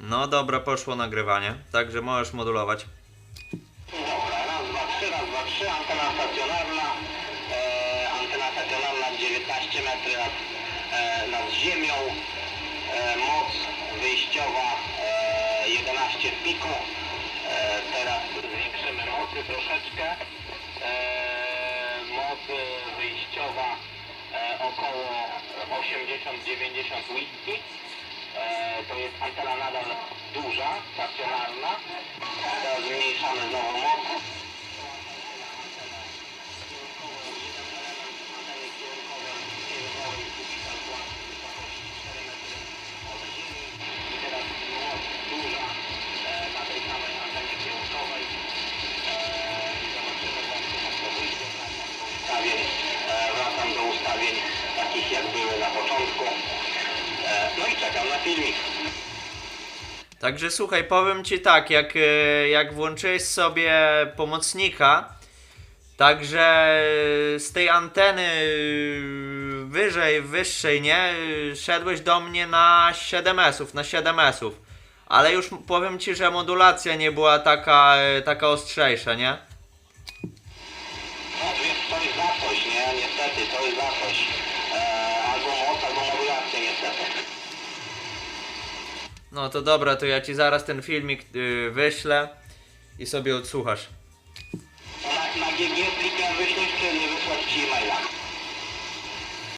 No dobra, poszło nagrywanie, także możesz modulować. Dobra, raz, dwa, trzy, raz, dwa, trzy, antena stacjonarna, e, antena stacjonarna 19 metrów nad, e, nad ziemią, e, moc wyjściowa e, 11 w piku, e, teraz zwiększymy mocy troszeczkę, e, moc wyjściowa e, około 80-90 whisky. Duża, stacjonarna. Teraz zmniejszamy znowu moc. E, wracam do ustawień takich jak były na początku. E, no i czekam na filmik. Także słuchaj, powiem ci tak, jak, e, jak włączyłeś sobie pomocnika, także z tej anteny wyżej, wyższej, nie, szedłeś do mnie na 7S-ów, na 7S-ów. Ale już powiem ci, że modulacja nie była taka, e, taka ostrzejsza, nie? No to jest za coś, nie? Niestety, to jest za No to dobra, to ja ci zaraz ten filmik yy, wyślę i sobie odsłuchasz. Tak, na GG, wysłać ci maila.